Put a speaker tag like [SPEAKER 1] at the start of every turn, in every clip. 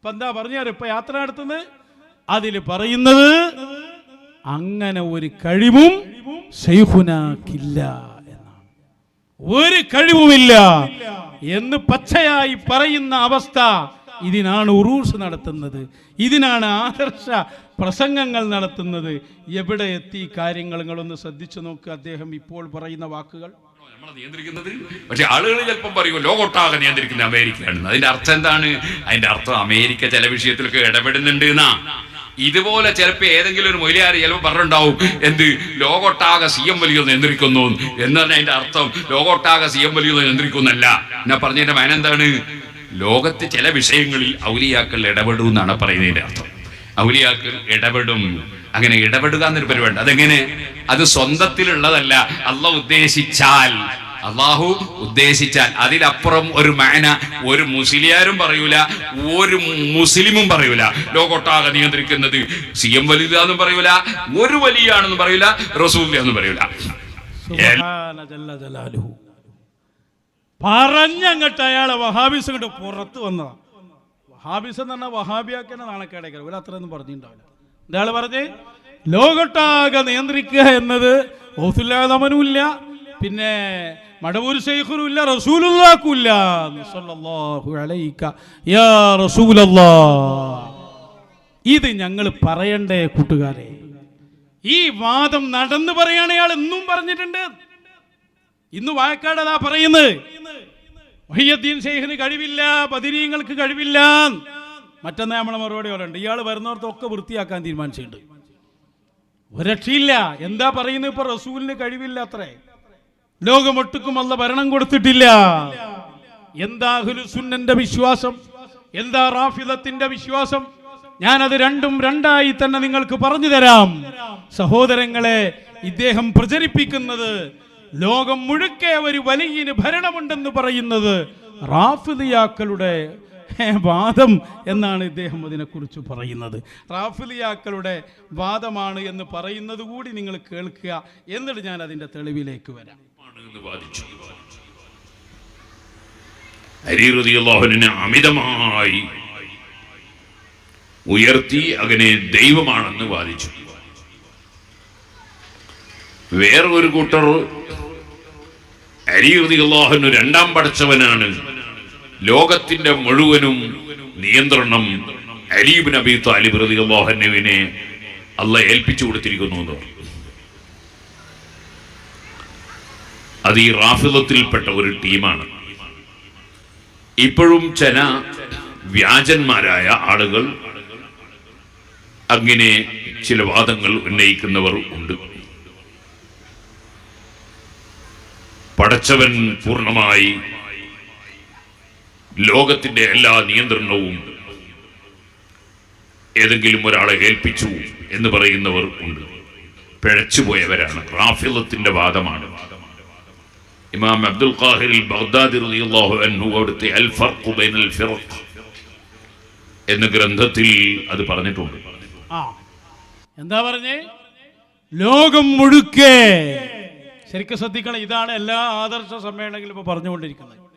[SPEAKER 1] ഇപ്പൊ എന്താ പറഞ്ഞാൽ ഇപ്പൊ യാത്ര നടത്തുന്നത്? അതിൽ പറയുന്നത് അങ്ങനെ ഒരു കഴിവും ശൈഖുനാക്കില്ല എന്നാണ്. ഒരു കഴിവുമില്ല എന്ന് പച്ചയായി പറയുന്ന അവസ്ഥ ഇതിനാണ് ഉറൂസ് നടത്തുന്നത്. ഇതിനാണ് ആദർശ പ്രസംഗങ്ങൾ നടത്തുന്നത്. എവിടെ എത്തി കാര്യങ്ങൾ നിങ്ങളൊന്ന് ശ്രദ്ധിച്ചു നോക്കുക അദ്ദേഹം ഇപ്പോൾ പറയുന്ന വാക്കുകൾ.
[SPEAKER 2] നമ്മളെ നിയന്ത്രിക്കുന്നത്? പക്ഷെ ആളുകൾ ചിലപ്പം പറയും ലോകൊട്ടാകെ നിയന്ത്രിക്കുന്ന അമേരിക്കയാണ് അതിന്റെ അർത്ഥം എന്താണ്? അതിന്റെ അർത്ഥം അമേരിക്ക ചില വിഷയത്തിലൊക്കെ ഇടപെടുന്നുണ്ട് എന്നാ ഇതുപോലെ ചിലപ്പോ ഏതെങ്കിലും ഒരു മൊയിലാർ ചിലപ്പോൾ പറഞ്ഞിട്ടുണ്ടാവും എന്ത്? ലോകൊട്ടാകെ സി എം വലിയ നിയന്ത്രിക്കുന്നു എന്ന്. പറഞ്ഞാൽ അതിന്റെ അർത്ഥം ലോകൊട്ടാകെ സി എം വലിയ നിയന്ത്രിക്കുന്നല്ല. എന്നാ പറഞ്ഞതിന്റെ മാനം എന്താണ്? ലോകത്ത് ചില വിഷയങ്ങളിൽ ഔലിയാക്കൾ ഇടപെടും എന്നാണ് പറയുന്നതിന്റെ അർത്ഥം. ഔലിയാക്കൾ ഇടപെടും. അങ്ങനെ ഇടപെടുക എന്നൊരു പരിപാടി അതെങ്ങനെ? അത് സ്വന്തത്തിലുള്ളതല്ല. അല്ല ഉദ്ദേശിച്ചാൽ. അള്ളാഹു ഉദ്ദേശിച്ചാൽ. അതിലപ്പുറം ഒരു മാന ഒരു മുസ്ലിയാരും പറയൂല ഒരു മുസ്ലിമും പറയൂല. ലോകൊട്ടാകെ നിയന്ത്രിക്കുന്നത് സി എം വലിയതാന്നും പറയൂല ഒരു വലിയാണെന്ന് പറയൂല റസൂലിയാന്നും പറയൂല.
[SPEAKER 1] പറഞ്ഞങ്ങട്ട് അയാളെ വഹാബിസ് പുറത്ത് വന്നതാ. വഹാബിസ് എന്ന് പറഞ്ഞാൽ വഹാബിയാക്കിനെ നാണക്കേടേക്കാണ് ഒരു അത്രയൊന്നും പറഞ്ഞിട്ടുണ്ടാവില്ല. ഇയാൾ പറഞ്ഞ് ലോകട്ടാകെ നിയന്ത്രിക്കുക എന്നത് ഓസുല്ലാതമനുമില്ല പിന്നെ മടവൂർ ശൈഖുനും ഇല്ല റസൂലുള്ളാക്കുമില്ല സല്ലല്ലാഹു അലൈക. യാ റസൂലല്ലാ. ഇത് ഞങ്ങൾ പറയണ്ടേ കൂട്ടുകാരെ? ഈ വാദം നടന്നു പറയാണ് അയാൾ എന്നും പറഞ്ഞിട്ടുണ്ട്. ഇന്ന് വായക്കാട് അതാ പറയുന്നത്. വഹിയദ്ദീൻ ഷെയ്ഖിന് കഴിവില്ല ബദിരീങ്ങൾക്ക് കഴിവില്ല. മറ്റന്നാ നമ്മളെ മറുപടി പറയുന്നുണ്ട്. ഇയാൾ വരുന്നവർക്കൊക്കെ വൃത്തിയാക്കാൻ തീരുമാനിച്ചിട്ടുണ്ട്. ഒരു രക്ഷയില്ല എന്താ പറയുന്നത് ഇപ്പൊ റസൂലിന് കഴിവില്ല അത്രേ ലോകമൊട്ടുക്കും അല്ല ഭരണം കൊടുത്തിട്ടില്ല. എന്താ സുന്നന്റെ വിശ്വാസം? എന്താ റാഫിദത്തിന്റെ വിശ്വാസം? ഞാനത് രണ്ടും രണ്ടായി തന്നെ നിങ്ങൾക്ക് പറഞ്ഞു തരാം. സഹോദരങ്ങളെ ഇദ്ദേഹം പ്രചരിപ്പിക്കുന്നത് ലോകം മുഴുക്കെ ഒരു വലിയ ഭരണമുണ്ടെന്ന് പറയുന്നത് റാഫിദിയാക്കളുടെ വാദം എന്നാണ് ഇദ്ദേഹം അതിനെക്കുറിച്ച് പറയുന്നത്. റാഫിലിയാക്കളുടെ വാദമാണ് എന്ന് പറയുന്നത് കൂടി നിങ്ങൾ കേൾക്കുക എന്നിട്ട് ഞാൻ അതിന്റെ തെളിവിലേക്ക് വരാം.
[SPEAKER 2] അമിതമായി ഉയർത്തി അങ്ങനെ ദൈവമാണെന്ന് വാദിച്ചു. വേറൊരു കൂട്ടർ അരിയുതി അള്ളാഹുന് രണ്ടാം പടച്ചവനാണ് ലോകത്തിന്റെ മുഴുവനും നിയന്ത്രണം അലീബ് നബി താലിബ് റളിയല്ലാഹുവിനെ അല്ല ഏൽപ്പിച്ചു കൊടുത്തിരിക്കുന്നു എന്ന് അത് ഈ റാഫിദത്തിൽപ്പെട്ട ഒരു ടീമാണ്. ഇപ്പോഴും ചില വ്യാജന്മാരായ ആളുകൾ അങ്ങനെ ചില വാദങ്ങൾ ഉന്നയിക്കുന്നവർ ഉണ്ട്. പടച്ചവൻ പൂർണമായി ലോകത്തിന്റെ എല്ലാ നിയന്ത്രണവും ഏതെങ്കിലും ഒരാളെ ഏൽപ്പിച്ചു എന്ന് പറയുന്നവർ ഉണ്ട്. പിഴച്ചുപോയവരാണ്. റാഫിലത്തിന്റെ വാദമാണ്. ഇമാം അബ്ദുൽ ബഗ്ദാദി അൻഹു അവിടുത്തെ അൽ ഫർഖു ബൈനൽ എന്ന ഗ്രന്ഥത്തിൽ അത് പറഞ്ഞിട്ടുണ്ട്.
[SPEAKER 1] എന്താ പറഞ്ഞേ? ലോകം മുഴുക്കെ ശരിക്കും ശ്രദ്ധിക്കണം. ഇതാണ് എല്ലാ ആദർശ സമ്മേളനങ്ങളും ഇപ്പൊ പറഞ്ഞുകൊണ്ടിരിക്കുന്നത്.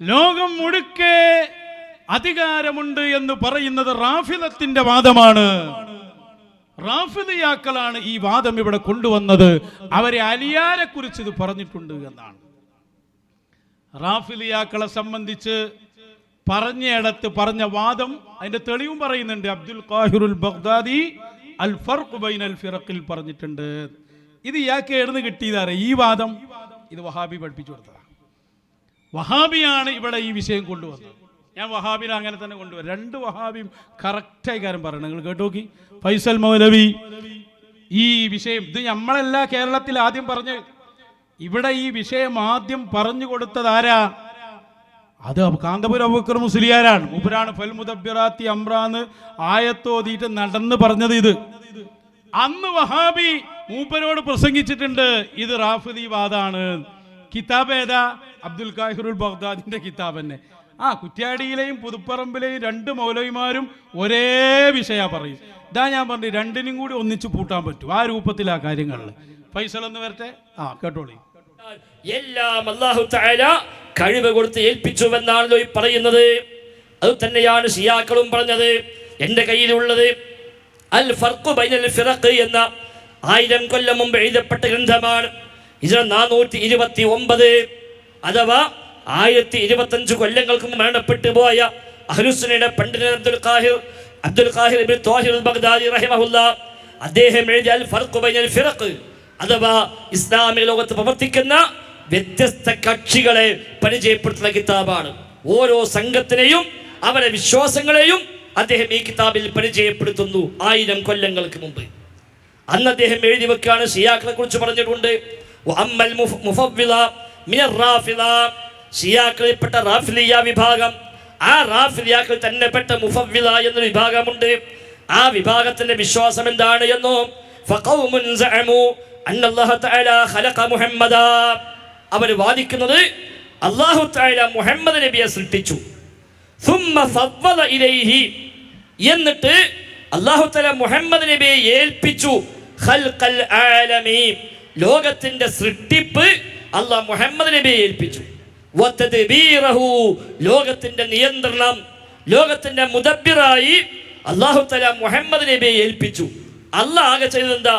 [SPEAKER 1] ലോകം മുഴുക്കെ അധികാരമുണ്ട് എന്ന് പറയുന്നത് റാഫിലത്തിന്റെ വാദമാണ്. റാഫിലിയാക്കളാണ് ഈ വാദം ഇവിടെ കൊണ്ടുവന്നത്. അവരെ അലിയാരെ കുറിച്ച് ഇത് പറഞ്ഞിട്ടുണ്ട് എന്നാണ്. റാഫിലിയാക്കളെ സംബന്ധിച്ച് പറഞ്ഞയിടത്ത് പറഞ്ഞ വാദം അതിന്റെ തെളിവും പറയുന്നുണ്ട്. അബ്ദുൽ ഖാഹിറുൽ ബഗ്ദാദി അൽ ഫർഖ് ബൈനൽ ഫിറഖിൽ പറഞ്ഞിട്ടുണ്ട്. ഇത് ഇയാൾക്ക് എഴുന്ന് കിട്ടിയതാറേ ഈ വാദം ഇത് വഹാബി പഠിപ്പിച്ചു കൊടുത്തതാണ് വഹാബിയാണ് ഇവിടെ ഈ വിഷയം കൊണ്ടുവന്നത്. ഞാൻ വഹാബിനെ അങ്ങനെ തന്നെ കൊണ്ടുവരും. രണ്ട് വഹാബിയും കറക്റ്റായി കാര്യം പറയണം. നിങ്ങൾ കേട്ടു നോക്കി ഫൈസൽ മൗലവി. ഈ വിഷയം ഇത് നമ്മളല്ല കേരളത്തിൽ ആദ്യം പറഞ്ഞ് ഇവിടെ ഈ വിഷയം ആദ്യം പറഞ്ഞു കൊടുത്തത് ആരാ? അത് കാന്തപുരം അബൂക്കർ മുസ്ലിയാരാണ്. ഉപരാണ് ഫൽ മുദബിറാത്തി അമ്രാന്ന് ആയത്തോതിയിട്ട് നടന്ന് പറഞ്ഞത് ഇത്. അന്ന് വഹാബി മൂപ്പരോട് പ്രസംഗിച്ചിട്ടുണ്ട് ഇത് റാഫിദി വാദാണ്. കിതാബ് ഏതാ അബ്ദുൽ കാഹിറുൽ ബഗ്ദാദിന്റെ കിതാബ് തന്നെ. ആ കുറ്റ്യാടിയിലെയും പുതുപ്പറമ്പിലെയും രണ്ട് മൗലവിമാരും ഒരേ വിഷയ പറയും. ഇതാ ഞാൻ പറഞ്ഞു രണ്ടിനും കൂടി ഒന്നിച്ചു പൂട്ടാൻ പറ്റും. ആ രൂപത്തിലാ കാര്യങ്ങളിൽ ഫൈസൽ ഒന്ന് വരട്ടെ? ആ കേട്ടോളി.
[SPEAKER 3] എല്ലാം അള്ളാഹു താല കഴിവ് കൊടുത്ത് ഏൽപ്പിച്ചുവെന്നാണല്ലോ ഈ പറയുന്നത്. അത് തന്നെയാണ് ഷിയാക്കളും പറഞ്ഞത്. എന്റെ കയ്യിലുള്ളത് അൽ ഫർഖു ബൈനൽ ഫിറഖ് എന്ന ആയിരം കൊല്ലം മുമ്പ് എഴുതപ്പെട്ട ഗ്രന്ഥമാണ്. ഇത് നാനൂറ്റി ഇരുപത്തി ഒമ്പത് അഥവാ ആയിരത്തി ഇരുപത്തഞ്ച് കൊല്ലങ്ങൾക്ക് മരണപ്പെട്ടു പോയ അഹ്ലുസുനയുടെ പണ്ഡിതൻ അബ്ദുൽ ഖാഹിർ അബ്ദുൽ ഖാഹിർ ഇബ്നു ത്വാഹിർ ബഗ്ദാദി റഹിമഹുല്ല. അദ്ദേഹം എഴുതിയ അൽ ഫർഖു ബൈനൽ ഫിറഖ് അഥവാ ഇസ്ലാമിക ലോകത്ത് പ്രവർത്തിക്കുന്ന വ്യത്യസ്ത കക്ഷികളെ പരിചയപ്പെടുത്തുന്ന കിതാബാണ്. ഓരോ സംഘത്തിനെയും അവരുടെ വിശ്വാസങ്ങളെയും അദ്ദേഹം ഈ കിതാബിൽ പരിചയപ്പെടുത്തുന്നു ആയിരം കൊല്ലങ്ങൾക്ക് മുമ്പ്. അന്ന് അദ്ദേഹം എഴുതി വെക്കുകയാണ് ഷിയാക്കളെ കുറിച്ച് പറഞ്ഞിട്ടുണ്ട്. ഷിയാക്കളിൽപ്പെട്ട റാഫിലിയ വിഭാഗം. ആ റാഫിലിയാക്കൾ തന്നെ പെട്ട മുഫവ്വില എന്ന വിഭാഗമുണ്ട്. ആ വിഭാഗത്തിന്റെ വിശ്വാസം എന്താണ് എന്നോ അവർ വാദിക്കുന്നത് അള്ളാഹു താല മുഹമ്മദ് നബിയെ സൃഷ്ടിച്ചു. എന്നിട്ട് അള്ളാഹു താല മുഹമ്മദ് നബിയെ ഏൽപ്പിച്ചു. ലോകത്തിന്റെ സൃഷ്ടിപ്പ് അള്ളാ മുഹമ്മദ് നബിയെ ഏൽപ്പിച്ചു. ലോകത്തിന്റെ നിയന്ത്രണം ലോകത്തിന്റെ മുദബ്ബിറായി അള്ളാഹു തല മുഹമ്മദ് നബിയെ ഏൽപ്പിച്ചു. അള്ളാഹ് ആകെ ചെയ്തത് എന്താ?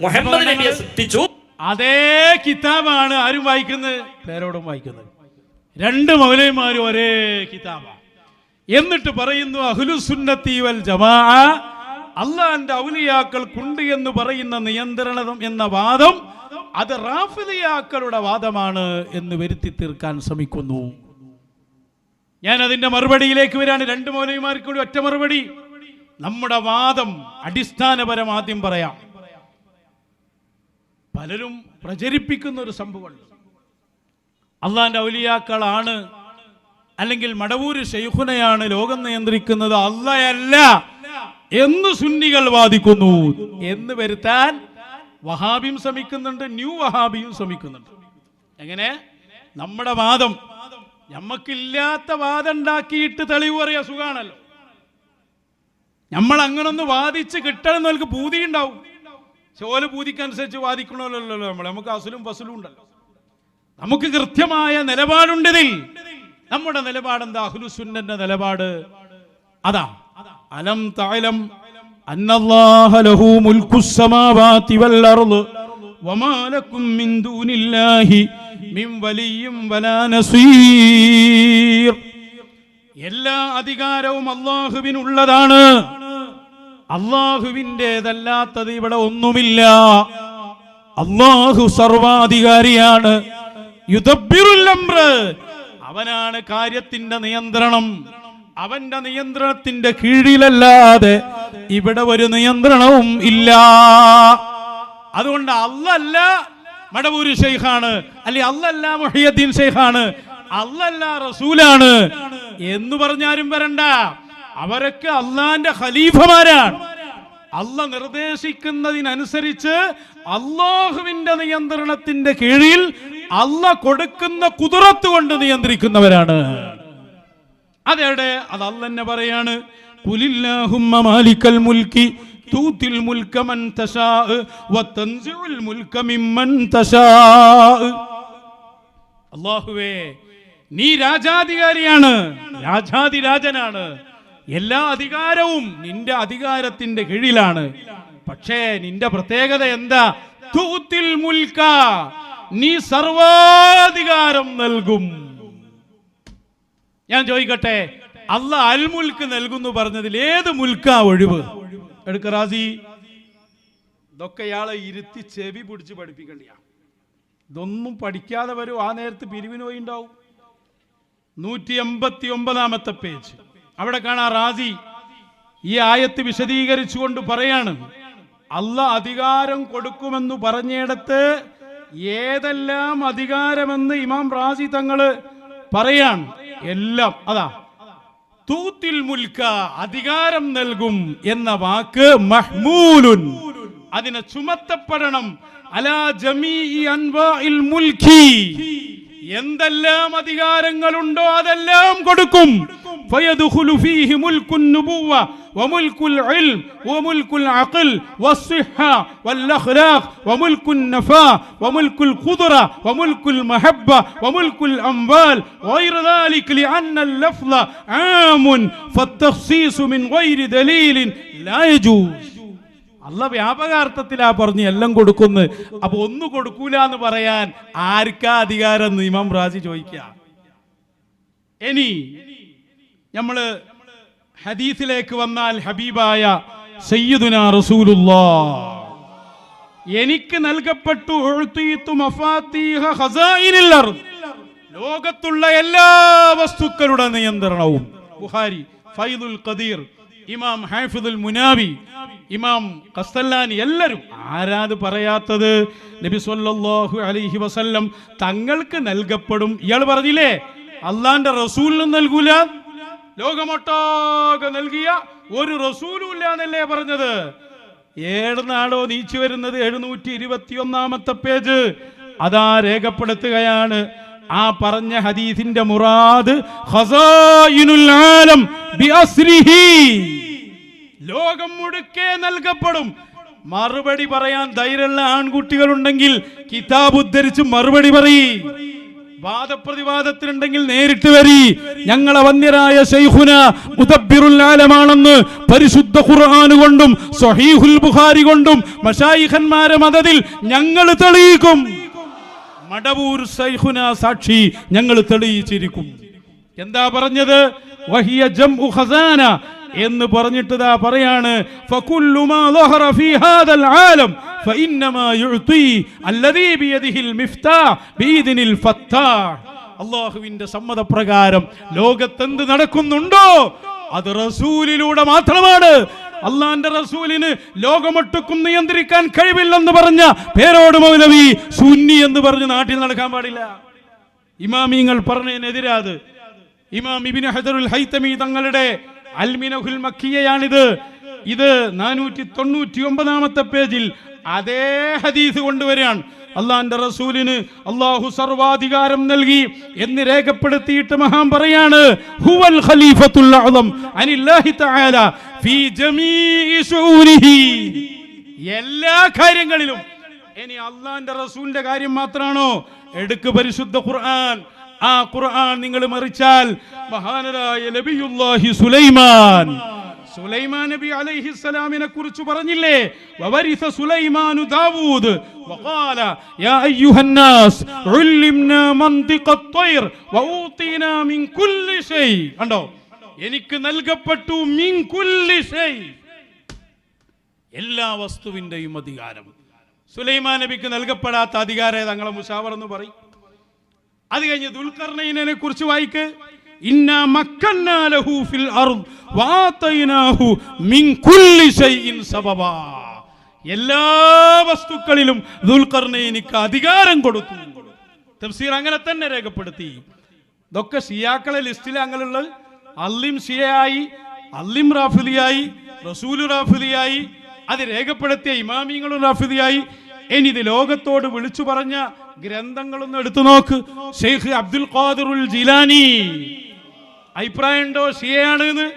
[SPEAKER 3] മുഹമ്മദ് നബിയെ സൃഷ്ടിച്ചു.
[SPEAKER 1] അതേ കിതാബാണ് ആരും വായിക്കുന്നത്? പേരോടും വായിക്കുന്നത്. രണ്ട് മൗലൈമാരും ഒരേ കിതാബാണ് എന്നിട്ട് പറയുന്നു അഹ്ലുസുന്നത്തി വൽ ജമാ അള്ളാന്റെ ഔലിയാക്കൾക്കുണ്ട് എന്ന് പറയുന്ന നിയന്ത്രണം എന്ന വാദം അത് റാഫിലിയാക്കളുടെ വാദമാണ് എന്ന് വരുത്തി തീർക്കാൻ ശ്രമിക്കുന്നു. ഞാൻ അതിന്റെ മറുപടിയിലേക്ക് വരാണ്. രണ്ട് മോനയുമാർക്ക് കൂടി ഒറ്റ മറുപടി. നമ്മുടെ വാദം അടിസ്ഥാനപരം ആദ്യം പറയാം. പലരും പ്രചരിപ്പിക്കുന്ന ഒരു സംഭവമുണ്ട് അള്ളാന്റെ ഔലിയാക്കളാണ് അല്ലെങ്കിൽ മടവൂര് ഷെയ്ഖുനയാണ് ലോകം നിയന്ത്രിക്കുന്നത്. അള്ളയല്ല. എന്ന് സുന്നികൾ വാദിക്കുന്നു. എന്ന് വരുത്താൻ വഹാബിയും ശ്രമിക്കുന്നുണ്ട് ന്യൂ വഹാബിയും ശ്രമിക്കുന്നുണ്ട്. എങ്ങനെ? നമ്മുടെ വാദം. നമ്മക്കില്ലാത്ത വാദം ഉണ്ടാക്കിയിട്ട് തെളിവ് പറയാ സുഖാണല്ലോ. നമ്മൾ അങ്ങനൊന്ന് വാദിച്ച് കിട്ടണം നമുക്ക് പൂതി ഉണ്ടാവും ചോല പൂതിക്കനുസരിച്ച് വാദിക്കണമല്ലോ നമ്മൾ നമുക്ക് അസുലും ഫസലും ഉണ്ടല്ലോ. നമുക്ക് കൃത്യമായ നിലപാടുണ്ടതിൽ. നമ്മുടെ നിലപാട് എന്താ അഹ്ലുസുന്നന്റെ നിലപാട്. അതാ. അലം തഅലം അന്നല്ലാഹ ലഹു മുൽക്കു സമാവാതി വൽ അർൾ വമാ ലക്കും മിൻ ദൂനില്ലാഹി മിൻ വലിയും വലാ നസീർ. എല്ലാ അധികാരവും അള്ളാഹുവിനുള്ളതാണ് അള്ളാഹുവിന്റെതല്ലാത്തത് ഇവിടെ ഒന്നുമില്ല. അള്ളാഹു സർവാധികാരിയാണ്. യുദ്ധബിറുൽ അംറ്. അവനാണ് കാര്യത്തിന്റെ നിയന്ത്രണം. അവന്റെ നിയന്ത്രണത്തിന്റെ കീഴിലല്ലാതെ ഇവിടെ ഒരു നിയന്ത്രണവും ഇല്ല. അതുകൊണ്ട് അല്ലല്ല മടവൂരി ഷെയ്ഖാണ് അല്ലെ അല്ലല്ല മുഹിയദ്ദീൻ ഷെയ്ഖാണ് അല്ലല്ല റസൂലാണ് എന്ന് പറഞ്ഞാലും വരണ്ട. അവരൊക്കെ അള്ളാന്റെ ഖലീഫമാരാണ്. അല്ല നിർദ്ദേശിക്കുന്നതിനനുസരിച്ച് അള്ളാഹുവിന്റെ നിയന്ത്രണത്തിന്റെ കീഴിൽ അല്ല കൊടുക്കുന്ന കുതിരത്ത് കൊണ്ട് നിയന്ത്രിക്കുന്നവരാണ്. അതെവിടെ അത് അല്ലെന്നെ പറയാണ് കുലില്ലാഹുമ്മ മാലിക്കൽ മുൽക്കി തൂത്തിൽ മുൽക്ക മൻ തശാ വതൻസിഉൽ മുൽക്ക മിമ്മൻ തശാ. അള്ളാഹുവേ നീ രാജാധികാരിയാണ് രാജാതിരാജനാണ് എല്ലാ അധികാരവും നിന്റെ അധികാരത്തിന്റെ കീഴിലാണ്. പക്ഷേ നിന്റെ പ്രത്യേകത എന്താ? തൂത്തിൽ മുൽക്ക നീ സർവാധികാരം നൽകും. ഞാൻ ചോദിക്കട്ടെ അല്ല അൽമുൽക്ക് നൽകുന്നു പറഞ്ഞതിൽ ഏത് മുൽക്കാ ഒഴിവ്? എടുക്ക റാസി. ഇതൊക്കെ ഇയാളെ ഇരുത്തി ചെവി പിടിച്ച് പഠിപ്പിക്കണ്ട ഇതൊന്നും പഠിക്കാതെ വരും ആ നേരത്ത് പിരിവിന് പോയി ഉണ്ടാവും. നൂറ്റി എൺപത്തി ഒമ്പതാമത്തെ പേജ്. അവിടെ കാണാ റാസി ഈ ആയത്ത് വിശദീകരിച്ചുകൊണ്ട് പറയാണ് അല്ല അധികാരം കൊടുക്കുമെന്ന് പറഞ്ഞിടത്ത് ഏതെല്ലാം അധികാരമെന്ന് ഇമാം റാസി തങ്ങൾ പറയാണ്. എല്ലാം അതാ തൂത്തിൽ മുൽക്ക അധികാരം നൽകും എന്ന വാക്ക് മഹ്മൂലുൻ. അതിനെ ചുമത്തപ്പെടണം. അലാ ജമീ അൻവാഇൽ മുൽക്കി. എന്തെല്ലാം അധികാരങ്ങളുണ്ടോ അതെല്ലാം കൊടുക്കും. ഫയദുഖുലു ഫീഹി മുൽക്കുൻ നുബുവ്വ. وملك العلم وملك العقل والصحة والأخلاق وملك النفاء وملك القدرة وملك المحبة وملك الأموال وغير ذلك لأن اللفظ عام فالتخصيص من غير دليل لا يجوز അല്ല വ്യാപകാർത്ഥത്തിലാ പറഞ്ഞ് എല്ലാം കൊടുക്കുന്നു അപ്പൊ ഒന്നും കൊടുക്കൂല എന്ന് പറയാൻ ആർക്കാ അധികാരം എന്ന് ഇമാം റാജി ചോദിക്കുക ഇനി നമ്മള് ഹദീസിലേക്ക് വന്നാൽ ഹബീബായ സയ്യിദുന റസൂലുള്ളാ. എനിക്ക് നൽകപ്പെട്ടു. ലോകത്തുള്ള എല്ലാ വസ്തുക്കളുടെ നിയന്ത്രണവും. ബുഹാരി ഫൈദുൽ ഖദീർ ഇമാം ഹാഫിദുൽ മുനാവി ഇമാം കസ്തല്ലാനി എല്ലാവരും ആരാത് പറയാത്തത്? നബി സല്ലല്ലാഹു അലൈഹി വസല്ലം തങ്ങൾക്ക് നൽകപ്പെടും. ഇയാൾ പറഞ്ഞില്ലേ അള്ളാന്റെ റസൂലിനും നൽകൂല. ലോകമൊട്ടാകെ നൽകിയ ഒരു റസൂലും ഇല്ല എന്നല്ലേ പറഞ്ഞത് ഏടുന്നാടോ നീച്ചു വരുന്നത് എഴുന്നൂറ്റി ഇരുപത്തി ഒന്നാമത്തെ പേജ്. അതാ രേഖപ്പെടുത്തുകയാണ്. ആ പറഞ്ഞ ഹദീസിന്റെ മുറാദ്. ലോകം മുഴുക്കെ നൽകപ്പെടും. മറുപടി പറയാൻ ധൈര്യമുള്ള ആൺകുട്ടികളുണ്ടെങ്കിൽ കിതാബ് ഉദ്ധരിച്ച് മറുപടി പറയ്. വാദപ്രതിവാദത്തിനുണ്ടെങ്കിൽ നേരിട്ട് വരി. ഞങ്ങളെ വന്യരായ ശൈഖുന മുദബ്ബിറുൽ ആലമാണെന്ന് പരിശുദ്ധ ഖുർആൻ കൊണ്ടും സ്വഹീഹുൽ ബുഖാരി കൊണ്ടും മഷായിഖന്മാരെ മതത്തിൽ ഞങ്ങൾ തെളിയിക്കും. മടവൂർ ശൈഖുന സാക്ഷി ഞങ്ങൾ തെളിയിച്ചിരിക്കും. എന്താ പറഞ്ഞത്? വഹിയ ജംഉ ഖസാന. എന്ന് പറഞ്ഞിട്ട് ദാ പറയാണ് അള്ളാഹുവിന്റെ സമ്മതപ്രകാരം ലോകത്തെന്ത് നടക്കുന്നുണ്ടോ അത് റസൂലിലൂടെ മാത്രമാണ്. അള്ളാന്റെ റസൂലിന് ലോകമൊട്ടുക്കും നിയന്ത്രിക്കാൻ കഴിവില്ലെന്ന് പറഞ്ഞ പേരോട് മൗലവി സുന്നി എന്ന് പറഞ്ഞ് നാട്ടിൽ നടക്കാൻ പാടില്ല. ഇമാമിങ്ങൾ പറഞ്ഞതിനെതിരാത്. ഇമാം ഇബിൻ ഹജറുൽ ഹൈത്തമി തങ്ങളുടെ അൽമിനഹുൽ മക്കിയയാണിത്. ഇത് നാനൂറ്റി തൊണ്ണൂറ്റി ഒമ്പതാമത്തെ പേജിൽ അതേ ഹദീസ് കൊണ്ടുവരികയാണ്. അള്ളാന്റെ റസൂലിന് അള്ളാഹു സർവാധികാരം നൽകി എന്ന് രേഖപ്പെടുത്തിയിട്ട് മഹാൻ പറയാണ് ഹുവൽ ഖലീഫത്തുൽ തആല ഫീ ജമീഇ എല്ലാ കാര്യങ്ങളിലും ഇനി അള്ളാന്റെ റസൂലിന്റെ കാര്യം മാത്രമാണോ? എടുക്ക് പരിശുദ്ധ ഖുർആൻ. ആ ഖുർആൻ നിങ്ങൾ മറിച്ചാൽ മഹാനരായ നബിയുല്ലാഹി സുലൈമാൻ സുലൈമാൻ നബി അലൈഹിസ്സലാമിനെ കുറിച്ച് പറഞ്ഞില്ലേ വവരിസ സുലൈമാനു ദാവൂദ് وقال يا أيها الناس علمنا منطق الطير وأوطينا من كل شيء കണ്ടോ എനിക്ക് നൽകപ്പെട്ടു മിൻ കുല്ലി ഷൈ എല്ലാ വസ്തുവിന്റെയും അധികാരം സുലൈമാൻ നബിക്ക് നൽകപ്പെടാത്ത അധികാരം തങ്ങളെ മുഷാവർ എന്ന് പറയും അത് കഴിഞ്ഞ് ദുൽഖർണയിനെ കുറിച്ച് വായിക്ക് എല്ലാ വസ്തുക്കളിലും ദുൽഖർണയിനിക്ക് അധികാരം കൊടുത്തു. തഫ്സീർ അങ്ങനെ തന്നെ രേഖപ്പെടുത്തി. ഇതൊക്കെ ഷിയാക്കളെ ലിസ്റ്റിൽ അങ്ങനെയുള്ളത്. അല്ലിം സിയായി അല്ലിം റാഫിലിയായി റസൂലു റാഫിലിയായി അത് രേഖപ്പെടുത്തിയ ഇമാമിങ്ങളും റാഫിലിയായി. ഇനി ഇത് ലോകത്തോട് വിളിച്ചു പറഞ്ഞ ഗ്രന്ഥങ്ങളൊന്നും എടുത്തു നോക്ക്. ഷെയ്ഖ് അബ്ദുൽ ഖാദിറുൽ ജിലാനി. അഭിപ്രായമുണ്ടോ? ഷിയയാണ് എന്ന്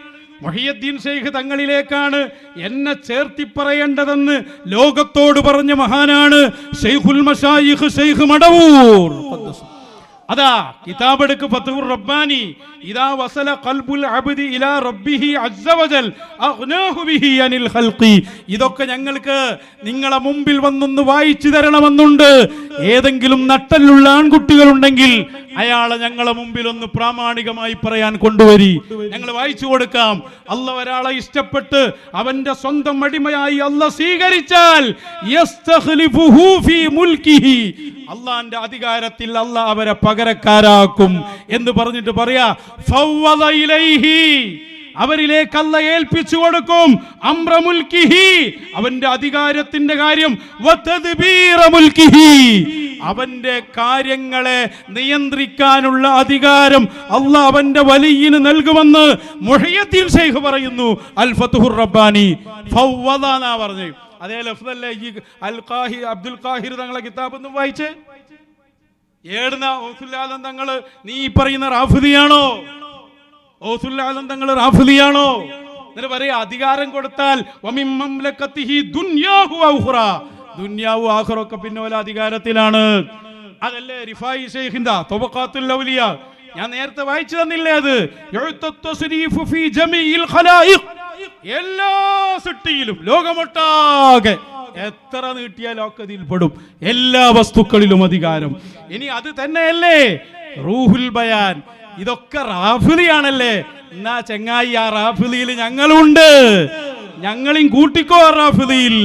[SPEAKER 1] മൊഹിയദ്ദീൻ ഷെയ്ഖ് തങ്ങളിലേക്കാണ് എന്നെ ചേർത്തി പറയേണ്ടതെന്ന് ലോകത്തോട് പറഞ്ഞ മഹാനാണ് ഷെയ്ഖുൽ മഷായിഖ് ഷെയ്ഖ് മടവൂർ. അതാ കിതാബെടുക്ക് ഫത്തുർ റബ്ബാനി ഇദാ വസല ഖൽബുൽ അബ്ദി ഇലാ റബ്ബിഹി അസ്സ വജൽ അഗ്നാഹു ബിഹി അനിൽ ഖൽഖി. ഇതൊക്കെ ഞങ്ങൾക്ക് നിങ്ങളെ മുമ്പിൽ വന്നൊന്ന് വായിച്ചു തരണമെന്നുണ്ട്. ഏതെങ്കിലും നട്ടലുള്ള ആൺകുട്ടികൾ ഉണ്ടെങ്കിൽ അയാളെ ഞങ്ങളെ മുമ്പിൽ ഒന്ന് പ്രാമാണികമായി പറയാൻ കൊണ്ടുവരി. ഞങ്ങൾ വായിച്ചു കൊടുക്കാം. അല്ല ഒരാളെ ഇഷ്ടപ്പെട്ട് അവന്റെ സ്വന്തം അടിമയായി അല്ല സ്വീകരിച്ചാൽ അള്ളാന്റെ അധികാരത്തിൽ അല്ല അവരെ പകരക്കാരാക്കും എന്ന് പറഞ്ഞിട്ട് പറയാ അവരിലേക്ക് അല്ല ഏൽപ്പിച്ചു കൊടുക്കും. അമ്രമുൽക്കിഹി അവന്റെ അധികാരത്തിന്റെ കാര്യം അവന്റെ കാര്യങ്ങളെ നിയന്ത്രിക്കാനുള്ള അധികാരം അല്ല അവന്റെ വലിയന് നൽകുമെന്ന് മുഹയ്യദ്ദീൻ ഷെയ്ഖ് പറയുന്നു. അൽ ഫത്തുഹുർ റബ്ബാനി പറഞ്ഞു അതേ ലഫ്ദല്ലേ ഈ അൽ ഖാഹി അബ്ദുൽ ഖാഹിർ തങ്ങളെ കിതാബ് ഒന്നും വായിച്ചേ? ഏടുന്ന തങ്ങൾ നീ പറയുന്ന റാഫിദിയാണോ? ഔസുല്ലാദം തങ്ങൾ റാഫുലിയാണോ? എന്നിട്ട് പറയാ അധികാരം കൊടുത്താൽ ദുന്യാവും ആഹുറൊക്കെ പിന്നെ ഓല അധികാരത്തിലാണ്. അതല്ലേ റിഫായി ഷെയ്ഖിന്റെ തൊബക്കാത്തുൽ ഔലിയ. ഞാൻ നേരത്തെ വായിച്ചു തന്നില്ലേ അത്. എല്ലാ സിട്ടിയിലും ലോകമൊട്ടാകെ എത്ര നീട്ടിയാലും ഒക്കെ ഇതിൽപ്പെടും പെടും. എല്ലാ വസ്തുക്കളിലും അധികാരം. ഇനി അത് തന്നെയല്ലേ? റൂഹുൽ ബയാൻ. ഇതൊക്കെ റാഫിലിയാണല്ലേ എന്നാ ചെങ്ങായി ആ റാഫിലിയിൽ ഞങ്ങളുണ്ട് ഞങ്ങളും കൂട്ടിക്കോ ആ റാഫിലിയിൽ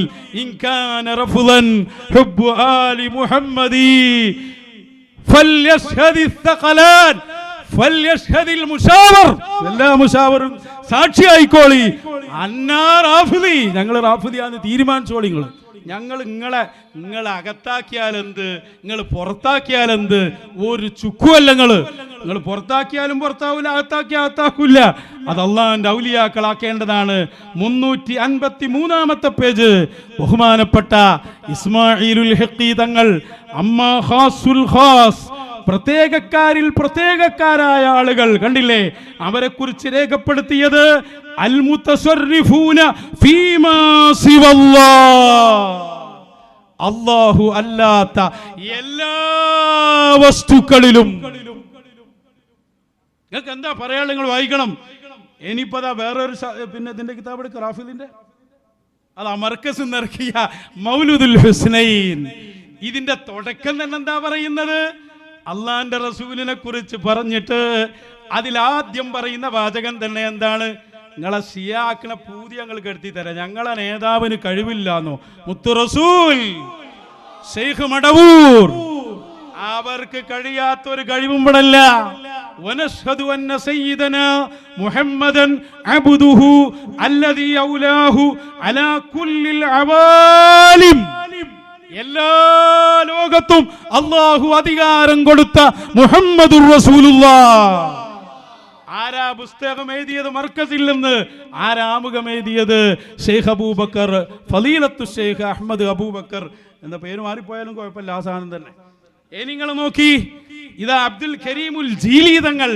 [SPEAKER 1] ഇൻകാന റഫുലൻ ഹുബ്ബു ആലി മുഹമ്മദി ഫല്യശ്ഹദി الثقلان ഫല്യശ്ഹദിൽ മുശാവർ എല്ലാ മുശാവറും സാക്ഷിയായിക്കോളി അന്നാ റാഫിദി ഞങ്ങൾ റാഫിദിയാന്ന് തീരുമാനിച്ചോളി നിങ്ങൾ ഞങ്ങൾ നിങ്ങളെ നിങ്ങളെ അകത്താക്കിയാലെന്ത് നിങ്ങൾ പുറത്താക്കിയാലെന്ത് ഒരു ചുക്കുമല്ല നിങ്ങൾ നിങ്ങൾ പുറത്താക്കിയാലും പുറത്താവില്ല അകത്താക്കി അകത്താക്കൂല. അത് അള്ളാഹിന്റെ ഔലിയാക്കളാക്കേണ്ടതാണ്. മുന്നൂറ്റി അൻപത്തി മൂന്നാമത്തെ പേജ്. ബഹുമാനപ്പെട്ട ഇസ്മായിലുൽ തങ്ങൾ ഖാസുൽ ഖാസ് പ്രത്യേകക്കാരിൽ പ്രത്യേകക്കാരായ ആളുകൾ കണ്ടില്ലേ? അവരെ കുറിച്ച് രേഖപ്പെടുത്തിയത്. അല്ലാഹു അല്ലാത്ത എല്ലാ വസ്തുക്കളിലും നിങ്ങൾക്ക് എന്താ പറയാൻ നിങ്ങൾ വായിക്കണം. ഇനിയിപ്പതാ വേറൊരു സ- പിന്നെ ഇതിന്റെ കിതാബ് എടുക്ക റാഫിദിന്റെ അത് അമർക്കസ് നിറക്കിയ മൗലുദുൽ ഹുസ്നൈൻ. ഇതിന്റെ തുടക്കം തന്നെ എന്താ പറയുന്നത്? അള്ളാന്റെ റസൂലിനെ കുറിച്ച് പറഞ്ഞിട്ട് അതിലാദ്യം പറയുന്ന വാചകം തന്നെ എന്താണ്? നിങ്ങളെ സിയാക്കണ പൂതി ഞങ്ങൾ കെടുത്തി തരാം. ഞങ്ങളെ നേതാവിന് കഴിവില്ലാന്നോ. മുത്തു റസൂൽ മടവൂർ. അവർക്ക് കഴിയാത്തൊരു കഴിവും ഇവിടല്ല. വനഷ്ഹദു أن سيدنا മുഹമ്മദൻ عبده الذي ഔലാഹു അലാ കുല്ലിൽ العوالم. എല്ലാ ലോകത്തും അള്ളാഹു അധികാരം കൊടുത്ത മുഹമ്മദുർ റസൂലുള്ളാഹ് ആരാ പുസ്തകം എഴുതിയത് മർക്കസിൽ നിന്ന്? ആരാമുഖം എഴുതിയത്? ഷെയ്ഖ് അബൂബക്കർ ഫലീലത്തു ഷെയ്ഖ് അഹമ്മദ് അബൂബക്കർ എന്ന പേര് മാറിപ്പോയാലും കുഴപ്പമില്ല ആ സാധനം തന്നെ. ഏ നിങ്ങൾ നോക്കി. ഇതാ അബ്ദുൽ കരീമുൽ ജീലീതങ്ങൾ.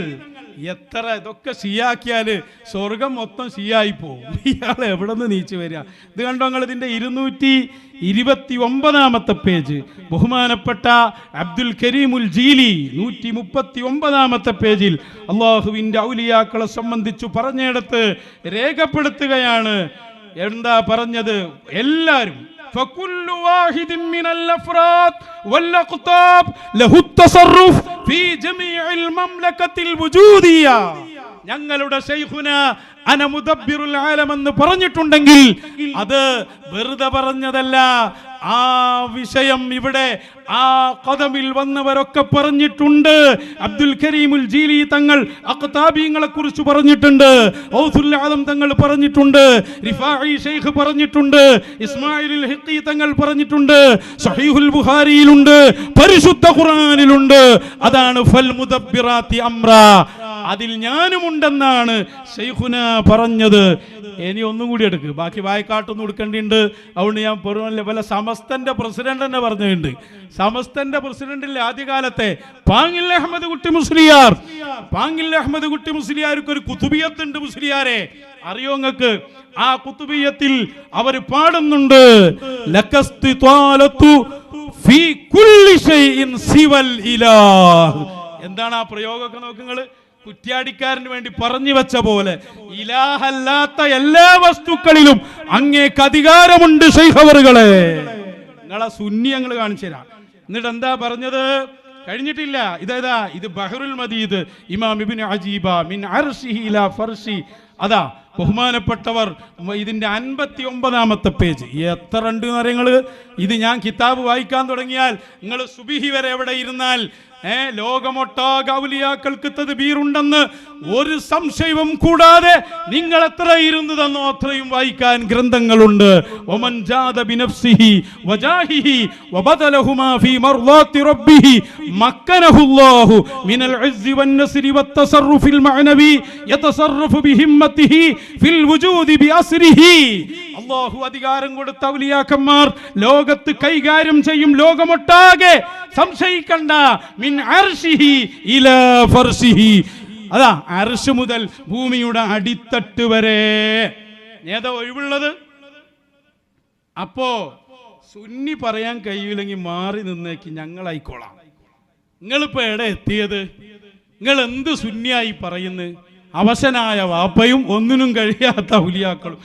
[SPEAKER 1] എത്ര ഇതൊക്കെ ഷിയാക്കിയാൽ സ്വർഗം മൊത്തം ഷിയായി പോകും ഇയാൾ എവിടെ നിന്ന് നീച്ചു വരിക? ഇത് കണ്ടോ നിങ്ങൾ ഇതിന്റെ ഇരുന്നൂറ്റി ഇരുപത്തി ഒമ്പതാമത്തെ പേജ്. ബഹുമാനപ്പെട്ട അബ്ദുൽ കരീമുൽ ജീലി നൂറ്റി മുപ്പത്തി ഒമ്പതാമത്തെ പേജിൽ അള്ളാഹുവിന്റെ ഔലിയാക്കളെ സംബന്ധിച്ചു പറഞ്ഞിടത്ത് രേഖപ്പെടുത്തുകയാണ്. എന്താ പറഞ്ഞത്? എല്ലാവരും فكل واحد من الافراد والاقطاب له التصرف في جميع المملكه الوجوديه ഞങ്ങളുടെ ശൈഖുന എന്ന് പറഞ്ഞിട്ടുണ്ടെങ്കിൽ അത് വെറുതെ പറഞ്ഞതല്ല. ആ വിഷയം ഇവിടെ ആ കഥമിൽ വന്നവരൊക്കെ പറഞ്ഞിട്ടുണ്ട്. അബ്ദുൽ കരീമുൽ ജീലി തങ്ങൾ അഖ്താബീങ്ങളെ കുറിച്ച് പറഞ്ഞിട്ടുണ്ട്. ഔസുല്ലാദം തങ്ങൾ പറഞ്ഞിട്ടുണ്ട്. റിഫായി ഷെയ്ഖ് പറഞ്ഞിട്ടുണ്ട്. ഇസ്മായിൽ ഹിക്കി തങ്ങൾ പറഞ്ഞിട്ടുണ്ട്. സഹീഹുൽ ബുഹാരിയിലുണ്ട് പരിശുദ്ധ ഖുർആനിലുണ്ട്. അതാണ് ഫൽ മുദബ്ബിറാത്തി അംറ. അതിൽ ഞാനുമുണ്ടെന്നാണ് ഷെയ്ഖുന പറഞ്ഞത്. ഇനി ഒന്നും കൂടി എടുക്ക്. ബാക്കി വായക്കാട്ടൊന്നും കൊടുക്കേണ്ടിയുണ്ട് അതുകൊണ്ട് ഞാൻ പറഞ്ഞ പല പ്രസിഡന്റ് തന്നെ പറഞ്ഞിട്ടുണ്ട്. സമസ്തന്റെ പ്രസിഡന്റിലെ ആദ്യകാലത്തെ പാങ്ങിൽ അഹമ്മദ് കുട്ടി മുസ്ലിയാർ. പാങ്ങിൽ അഹമ്മദ് കുട്ടി മുസ്ലിയാർക്ക് ഒരു കുത്തുബിയത്തുണ്ട് മുസ്ലിയാരെ. അറിയോ നിങ്ങൾക്ക് ആ കുത്തുബിയത്തിൽ അവർ പാടുന്നുണ്ട്. ലക്കസ്തി ത്വാലത്തു ഫീ കുല്ലി ഷൈഇൻ സിവൽ ഇലാഹ്. എന്താണ് ആ പ്രയോഗമൊക്കെ നോക്കുങ്ങൾ കുറ്റ്യാടിക്കാരന് വേണ്ടി പറഞ്ഞു വെച്ച പോലെ ഇലാഹല്ലാത്ത എല്ലാ വസ്തുക്കളിലും അങ്ങേക്ക് അധികാരമുണ്ട് ശൈഹവറുകളെ നിങ്ങളെ സുന്നി ഞങ്ങൾ കാണിച്ചു തരാം. എന്നിട്ട് എന്താ പറഞ്ഞത്? കഴിഞ്ഞിട്ടില്ല. ഇതേതാ? ഇത് ബഹറുൽ മദീദ് ഇമാം ഇബിൻ അജീബ മിൻ അർഷിഹി ഇലാ ഫർഷി. അതാ ബഹുമാനപ്പെട്ടവർ ഇതിന്റെ അൻപത്തി ഒമ്പതാമത്തെ പേജ് എത്ര ഉണ്ട് നിങ്ങൾ ഇത് ഞാൻ കിതാബ് വായിക്കാൻ തുടങ്ങിയാൽ നിങ്ങൾ സുബിഹി വരെ എവിടെ ഇരുന്നാൽ ഏ ലോകമൊട്ടാകെ ഔലിയാക്കൾക്ക് തദ്ബീറുണ്ടെന്ന് ഒരു സംശയവും കൂടാതെ നിങ്ങൾ എത്ര ഇരുന്ന് തന്നോ അത്രയും വായിക്കാൻ ഗ്രന്ഥങ്ങളുണ്ട്. ഒമൻ ജാദ ബിനഫ്സിഹി വജാഹിഹി വബദലഹുമാ ഫീ മർളാത്തി റബ്ബിഹി മക്കനഹുല്ലാഹു മിനൽ ഇസ്സി വന്നസ്രി വത്തസറുഫിൽ മഅനവി യതസറഫു ബിഹിമ്മത്തിഹി ഫിൽ വുജൂദി ബിഅസ്രിഹി അല്ലാഹു അധികാരം കൊടുത്ത ഔലിയാക്കന്മാർ ലോകത്ത് കൈകാര്യം ചെയ്യും ലോകമൊട്ടാകെ. സംശയിക്കണ്ട. മിൻ ഇലാ അതാ അർഷ് മുതൽ ഭൂമിയുടെ അടിത്തട്ട് വരെ. ഏതാ ഒഴിവുള്ളത്? അപ്പോ സുന്നി പറയാൻ കഴിയില്ലെങ്കിൽ മാറി നിന്നേക്ക് ഞങ്ങളായിക്കോളാം. നിങ്ങളിപ്പോ എവിടെ എത്തിയത്? നിങ്ങൾ എന്ത് സുന്നിയായി പറയുന്നു? അവശനായ വാപ്പയും ഒന്നിനും കഴിയാത്ത ഉലിയാക്കളും